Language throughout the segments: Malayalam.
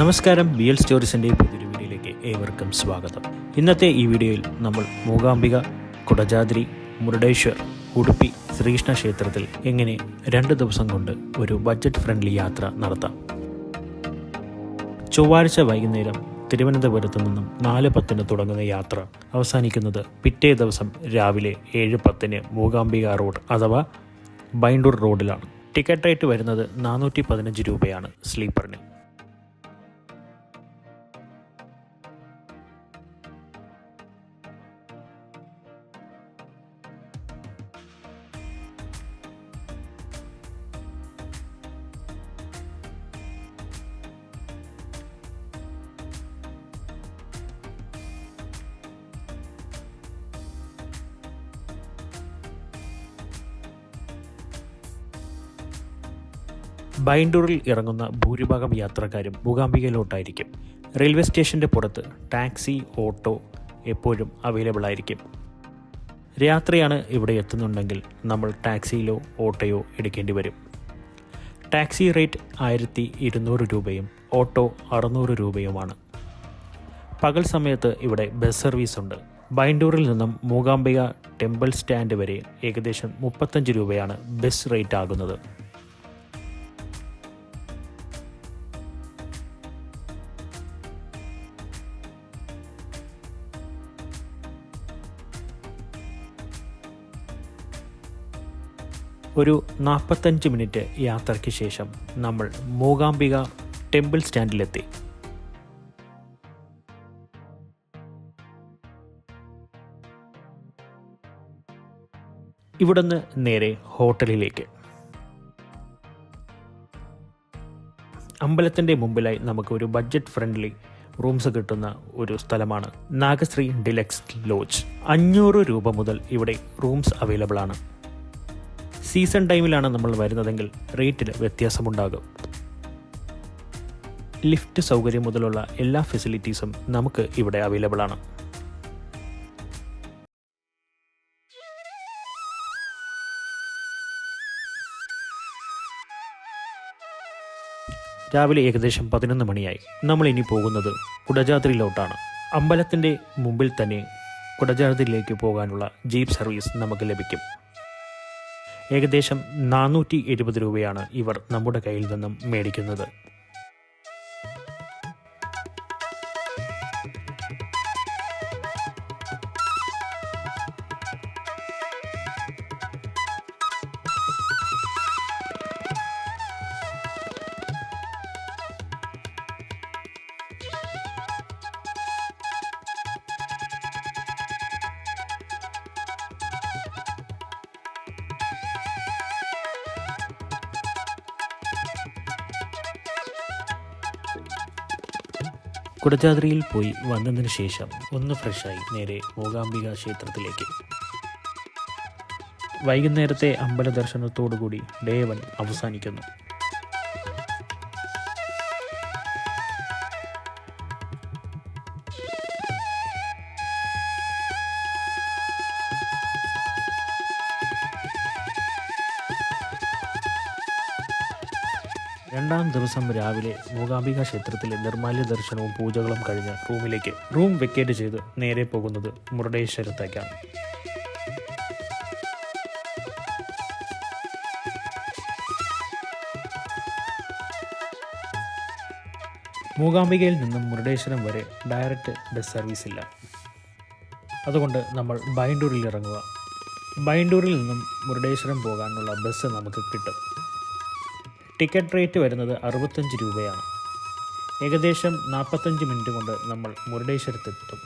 നമസ്കാരം ബി എൽ സ്റ്റോറീസിന്റെ പുതിയൊരു വീഡിയോയിലേക്ക് ഏവർക്കും സ്വാഗതം. ഇന്നത്തെ ഈ വീഡിയോയിൽ നമ്മൾ മൂകാംബിക കുടജാദ്രി മുരുടേശ്വർ ഉടുപ്പി ശ്രീകൃഷ്ണ ക്ഷേത്രത്തിൽ എങ്ങനെ രണ്ട് ദിവസം കൊണ്ട് ഒരു ബഡ്ജറ്റ് ഫ്രണ്ട്ലി യാത്ര നടത്താം. ചൊവ്വാഴ്ച വൈകുന്നേരം തിരുവനന്തപുരത്ത് നിന്നും നാല് പത്തിന് തുടങ്ങുന്ന യാത്ര അവസാനിക്കുന്നത് പിറ്റേ ദിവസം രാവിലെ ഏഴ് പത്തിന് മൂകാംബിക റോഡ് അഥവാ ബൈണ്ടൂർ റോഡിലാണ്. ടിക്കറ്റ് റേറ്റ് വരുന്നത് നാനൂറ്റി പതിനഞ്ച് രൂപയാണ് സ്ലീപ്പറിന്. ബൈൻഡൂറിൽ ഇറങ്ങുന്ന ഭൂരിഭാഗം യാത്രക്കാരും മൂകാംബികയിലോട്ടായിരിക്കും. റെയിൽവേ സ്റ്റേഷന്റെ പുറത്ത് ടാക്സി ഓട്ടോ എപ്പോഴും അവൈലബിൾ ആയിരിക്കും രാത്രിയാണ് ഇവിടെ എത്തുന്നുണ്ടെങ്കിൽ നമ്മൾ ടാക്സിയിലോ ഓട്ടോയോ എടുക്കേണ്ടി വരും. ടാക്സി റേറ്റ് ആയിരത്തി ഇരുന്നൂറ് രൂപയും ഓട്ടോ അറുന്നൂറ് രൂപയുമാണ്. പകൽ സമയത്ത് ഇവിടെ ബസ് സർവീസ് ഉണ്ട് ബൈൻഡൂറിൽ നിന്നും മൂകാംബിക ടെമ്പിൾ സ്റ്റാൻഡ് വരെ ഏകദേശം മുപ്പത്തഞ്ച് രൂപയാണ് ബസ് റേറ്റ് ആകുന്നത്. ഒരു നാൽപ്പത്തഞ്ച് മിനിറ്റ് യാത്രയ്ക്ക് ശേഷം നമ്മൾ മൂകാംബിക ടെമ്പിൾ സ്റ്റാൻഡിലെത്തി. ഇവിടുന്ന് നേരെ ഹോട്ടലിലേക്ക്. അമ്പലത്തിന്റെ മുമ്പിലായി നമുക്ക് ഒരു ബഡ്ജറ്റ് ഫ്രണ്ട്ലി റൂംസ് കിട്ടുന്ന ഒരു സ്ഥലമാണ് നാഗശ്രീ ഡിലക്സ് ലോഡ്ജ്. അഞ്ഞൂറ് രൂപ മുതൽ ഇവിടെ റൂംസ് അവൈലബിൾ ആണ് സീസൺ ടൈമിലാണ് നമ്മൾ വരുന്നതെങ്കിൽ റേറ്റിൽ വ്യത്യാസമുണ്ടാകും. ലിഫ്റ്റ് സൗകര്യം മുതലുള്ള എല്ലാ ഫെസിലിറ്റീസും നമുക്ക് ഇവിടെ അവൈലബിൾ ആണ്. രാവിലെ ഏകദേശം പതിനൊന്ന് മണിയായി. നമ്മൾ ഇനി പോകുന്നത് കുടജാദ്രിയിലോട്ടാണ്. അമ്പലത്തിന്റെ മുമ്പിൽ തന്നെ കുടജാദ്രിയിലേക്ക് പോകാനുള്ള ജീപ്പ് സർവീസ് നമുക്ക് ലഭിക്കും. ഏകദേശം നാനൂറ്റി രൂപയാണ് ഇവർ നമ്മുടെ കയ്യിൽ നിന്നും മേടിക്കുന്നത്. കുടജാദ്രിയിൽ പോയി വന്നതിന് ശേഷം ഒന്ന് ഫ്രഷായി നേരെ മൂകാംബിക ക്ഷേത്രത്തിലേക്ക്. വൈകുന്നേരത്തെ അമ്പല ദർശനത്തോടുകൂടി ഡേ അവസാനിക്കുന്നു. രണ്ടാം ദിവസം രാവിലെ മൂകാംബിക ക്ഷേത്രത്തിലെ നിർമാല്യ ദർശനവും പൂജകളും കഴിഞ്ഞ് റൂമിലേക്ക് റൂം വെക്കേറ്റ് ചെയ്ത് നേരെ പോകുന്നത് മുരുടേശ്വരത്തേക്കാണ്. മൂകാംബികയിൽ നിന്നും മുരുടേശ്വരം വരെ ഡയറക്റ്റ് ബസ് സർവീസ് ഇല്ല. അതുകൊണ്ട് നമ്മൾ ബൈൻഡൂരിൽ ഇറങ്ങുക. ബൈൻഡൂരിൽ നിന്നും മുരുടേശ്വരം പോകാനുള്ള ബസ് നമുക്ക് കിട്ടും. ടിക്കറ്റ് റേറ്റ് വരുന്നത് അറുപത്തഞ്ച് രൂപയാണ്. ഏകദേശം നാൽപ്പത്തഞ്ച് മിനിറ്റ് കൊണ്ട് നമ്മൾ മുരുടേശ്വരത്തെത്തും.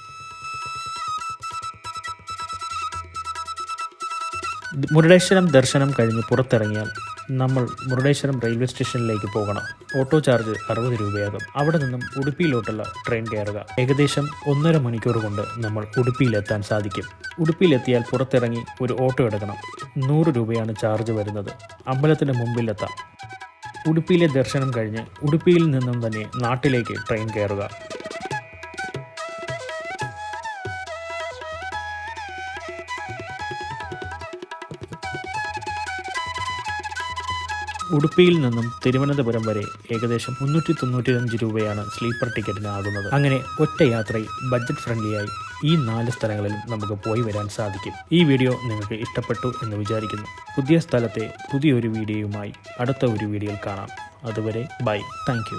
മുരുടേശ്വരം ദർശനം കഴിഞ്ഞ് പുറത്തിറങ്ങിയാൽ നമ്മൾ മുരുടേശ്വരം റെയിൽവേ സ്റ്റേഷനിലേക്ക് പോകണം. ഓട്ടോ ചാർജ് അറുപത് രൂപയാകും. അവിടെ നിന്നും ഉടുപ്പിയിലോട്ടുള്ള ട്രെയിൻ കയറുക. ഏകദേശം ഒന്നര മണിക്കൂർ കൊണ്ട് നമ്മൾ ഉടുപ്പിയിലെത്താൻ സാധിക്കും. ഉടുപ്പിയിലെത്തിയാൽ പുറത്തിറങ്ങി ഒരു ഓട്ടോ എടുക്കണം. നൂറ് രൂപയാണ് ചാർജ് വരുന്നത്. അമ്പലത്തിന് മുമ്പിലെത്താം. ഉടുപ്പിയിലെ ദർശനം കഴിഞ്ഞ് ഉടുപ്പിയിൽ നിന്നും തന്നെ നാട്ടിലേക്ക് ട്രെയിൻ കയറുക. ഉടുപ്പിയിൽ നിന്നും തിരുവനന്തപുരം വരെ ഏകദേശം മുന്നൂറ്റി തൊണ്ണൂറ്റിയഞ്ച് രൂപയാണ് സ്ലീപ്പർ ടിക്കറ്റിന് ആകുന്നത്. അങ്ങനെ ഒറ്റ യാത്രയിൽ ബഡ്ജറ്റ് ഫ്രണ്ട്ലിയായി ഈ നാല് സ്ഥലങ്ങളിലും നമുക്ക് പോയി വരാൻ സാധിക്കും. ഈ വീഡിയോ നിങ്ങൾക്ക് ഇഷ്ടപ്പെട്ടു എന്ന് വിചാരിക്കുന്നു. പുതിയ സ്ഥലത്തെ പുതിയൊരു വീഡിയോയുമായി അടുത്ത ഒരു വീഡിയോയിൽ കാണാം. അതുവരെ ബൈ താങ്ക്